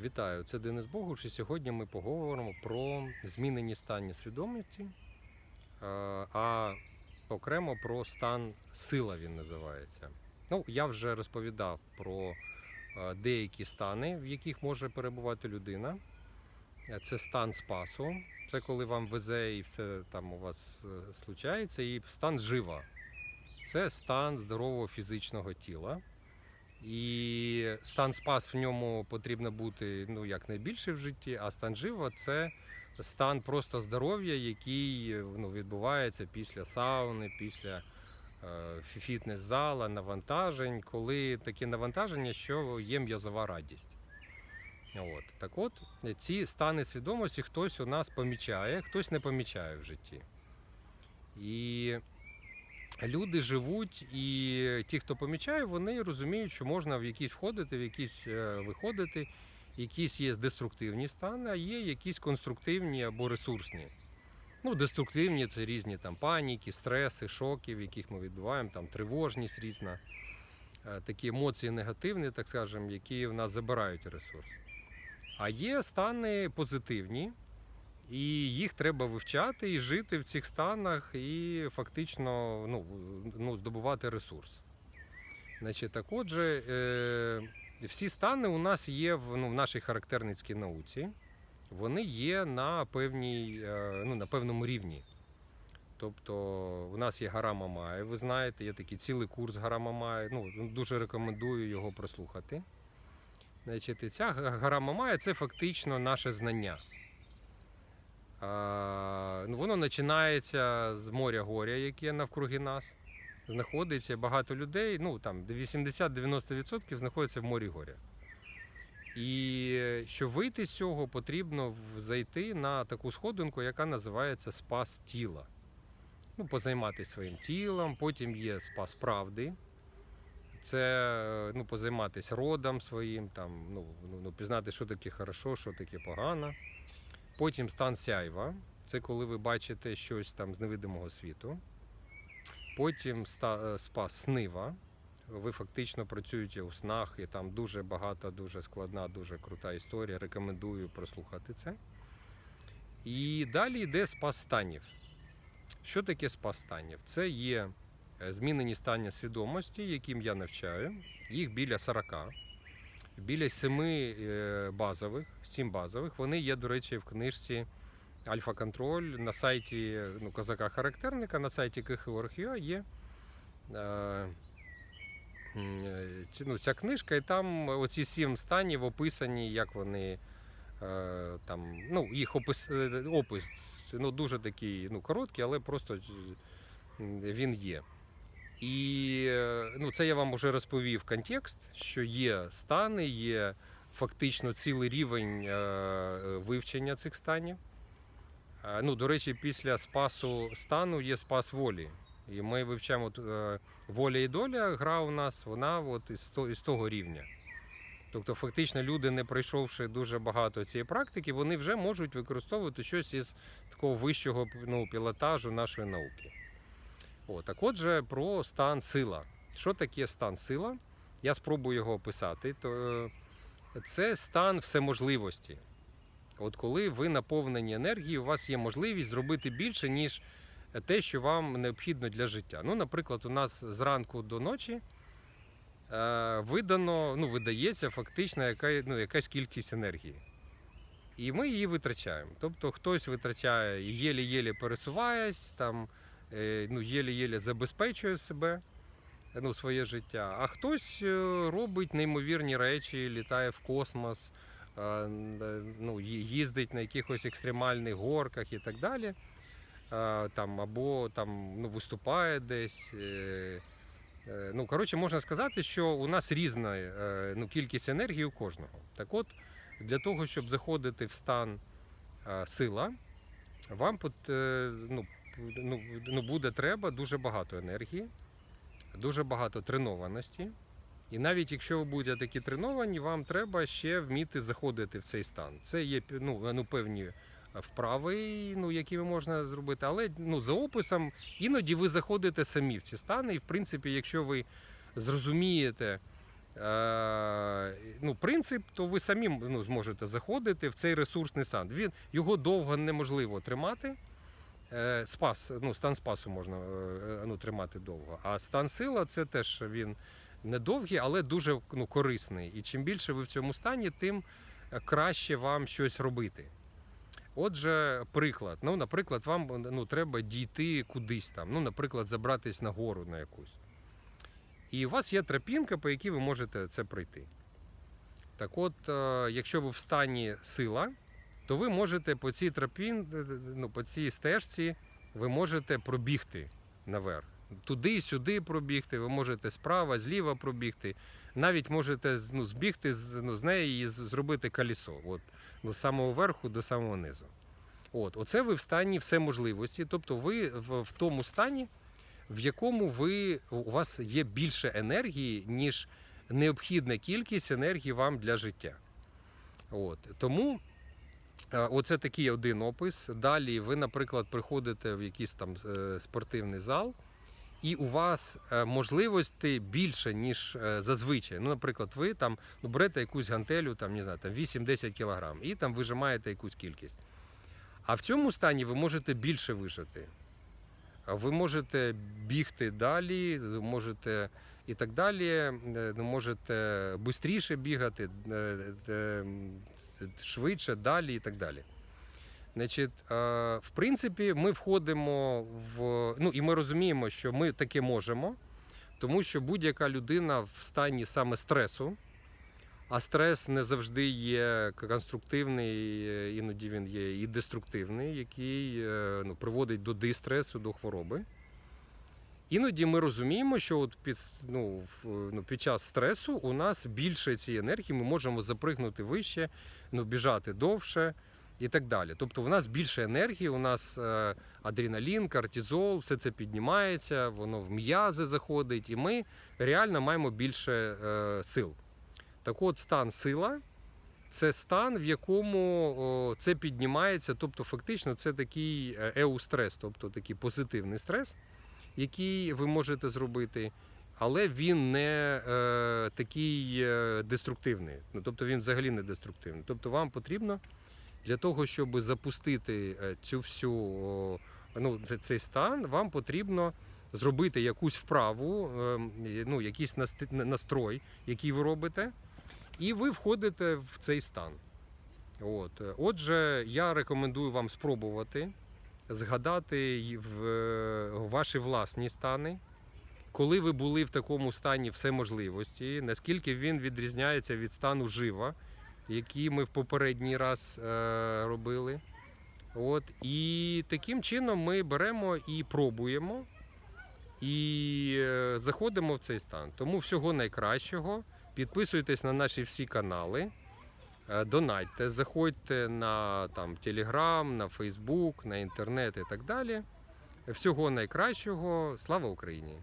Вітаю, це Денис Богуш, і сьогодні ми поговоримо про змінені стані свідомості, е, а окремо про стан сила він називається. Ну, я вже розповідав про е, деякі стани, в яких може перебувати людина. Е, Це стан спасу, це коли вам везе і все там у вас случається, і стан жива. Це стан здорового фізичного тіла. І стан спас в ньому потрібно бути ну, якнайбільше в житті, а стан жива це стан просто здоров'я, який ну, відбувається після сауни, після е, фітнес-зала, навантажень, коли таке навантаження, що є м'язова радість. От. Так от, ці стани свідомості хтось у нас помічає, хтось не помічає в житті. І люди живуть, і ті, хто помічає, вони розуміють, що можна в якісь входити, в якісь е, виходити. Якісь є деструктивні стани, а є якісь конструктивні або ресурсні. Ну, деструктивні це різні там паніки, стреси, шоки, в яких ми відбуваємо, там тривожність різна, Е, такі емоції негативні, так скажемо, які в нас забирають ресурс. А є стани позитивні, і їх треба вивчати і жити в цих станах, і фактично ну, ну, здобувати ресурс. Значить, так отже, е, всі стани у нас є в, ну, в нашій характерницькій науці. Вони є на, певній, е, ну, на певному рівні. Тобто у нас є гора Мамай, ви знаєте, є такий цілий курс гора Мамай. Ну, дуже рекомендую його прослухати. Значить, ця гора Мамая це фактично наше знання. Ну, воно починається з моря горя, яке навкруги нас. Знаходиться багато людей, ну там 80-90% знаходиться в морі горя. І щоб вийти з цього, потрібно зайти на таку сходинку, яка називається спас тіла. Ну, позайматися своїм тілом, потім є спас правди. Це ну, позайматися родом своїм, там, ну, ну, ну, пізнати, що таке хорошо, що таке погано. Потім стан сяйва. Це коли ви бачите щось там з невидимого світу. Потім е, снива. Ви фактично працюєте у снах, і там дуже багата, дуже складна, дуже крута історія. Рекомендую прослухати це. І далі йде спас станів. Що таке спас станів? Це є е, змінені стання свідомості, яким я навчаю. Їх біля 40. Біля семи е, базових, сім базових. Вони є, до речі, в книжці Альфа Контроль на сайті ну, козака-характерника, на сайті КХОРХЮА є. Е, е, ну, ця книжка, і там оці сім станів описані, як вони е, там, ну, їх опис, е, опис ну, дуже такий ну, короткий, але просто він є. І е, ну, це я вам вже розповів контекст, що є стани, є фактично цілий рівень е, вивчення цих станів. Е, Ну, до речі, після спасу стану є спас волі. І ми вивчаємо воля і доля, гра у нас, вона от із того рівня. Тобто, фактично, люди, не пройшовши дуже багато цієї практики, вони вже можуть використовувати щось із такого вищого ну, пілотажу нашої науки. О, так отже, про стан сила. Що таке стан сила? Я спробую його описати. То, е, це стан всеможливості. От коли ви наповнені енергією, у вас є можливість зробити більше, ніж те, що вам необхідно для життя. Ну, наприклад, у нас зранку до ночі е, видано, ну, видається фактично яка, ну, якась кількість енергії. І ми її витрачаємо. Тобто хтось витрачає єлі-єлі пересуваєсь, там, е, ну, єлі-єлі забезпечує себе, ну, своє життя, а хтось е, робить неймовірні речі, літає в космос, е, ну, їздить на якихось екстремальних горках і так далі. Е, Там, або там, ну, виступає десь. е, е, Ну, коротше, можна сказати, що у нас різна е, ну, кількість енергії у кожного. Так от, для того, щоб заходити в стан е, сила, вам е, ну, ну, ну, буде треба дуже багато енергії, дуже багато тренованості. І навіть якщо ви будете такі треновані, вам треба ще вміти заходити в цей стан. Це є ну, ну, певні вправи, ну, які можна зробити. Але ну, за описом іноді ви заходите самі в ці стани. І в принципі, якщо ви зрозумієте, Е, ну, принцип, то ви самі ну, зможете заходити в цей ресурсний стан. Він, його довго неможливо тримати. Е, спас, ну, стан спасу можна е, ну, тримати довго. А стан сила це теж він недовгий, але дуже ну, корисний. І чим більше ви в цьому стані, тим е, краще вам щось робити. Отже, приклад. Ну, наприклад, вам ну, треба дійти кудись там. Ну, наприклад, забратись на гору на якусь. І у вас є тропінка, по якій ви можете це пройти. Так от, е, якщо ви в стані сила, то ви можете по цій тропін, ну, по цій стежці, ви можете пробігти наверх. Туди сюди пробігти, ви можете справа, зліва пробігти. Навіть можете ну, збігти ну, з неї і зробити колесо. От, ну, з самого верху до самого низу. От, оце ви в стані все можливості. Тобто ви в, в тому стані, в якому ви, у вас є більше енергії, ніж необхідна кількість енергії вам для життя. От. Тому оце такий один опис. Далі ви, наприклад, приходите в якийсь там е, спортивний зал, і у вас е, можливостей більше, ніж е, зазвичай. Ну, наприклад, ви там ну, берете якусь гантелю, там, не знаю, там 8-10 кілограм, і там вижимаєте якусь кількість. А в цьому стані ви можете більше вижити. Ви можете бігти далі, можете і так далі, е, можете швидше бігати, е, е, швидше, далі і так далі. Значить, е, в принципі, ми входимо в. Ну і ми розуміємо, що ми таке можемо, тому що будь-яка людина в стані саме стресу, а стрес не завжди є конструктивний, іноді він є і деструктивний, який е, ну, приводить до дистресу, до хвороби. Іноді ми розуміємо, що от під, ну, ну, під час стресу у нас більше цієї енергії, ми можемо запригнути вище, ну, біжати довше і так далі. Тобто у нас більше енергії, у нас е, адреналін, кортизол, все це піднімається, воно в м'язи заходить, і ми реально маємо більше е, сил. Так от стан сила це стан, в якому це піднімається, тобто фактично це такий е, еустрес, тобто такий позитивний стрес, який ви можете зробити, але він не е, такий е, деструктивний. Ну, тобто він взагалі не деструктивний. Тобто вам потрібно для того, щоб запустити е, цю всю ну, цей стан, вам потрібно зробити якусь вправу, ем, ну, якийсь настрой, який ви робите, і ви входите в цей стан. От. Отже, я рекомендую вам спробувати згадати е, ваші власні стани, коли ви були в такому стані всеможливості, наскільки він відрізняється від стану жива, який ми в попередній раз е, робили. От. І таким чином ми беремо і пробуємо, і е, заходимо в цей стан. Тому всього найкращого. Підписуйтесь на наші всі канали, донатьте, заходьте на там, Телеграм, на Фейсбук, на інтернет і так далі. Всього найкращого. Слава Україні!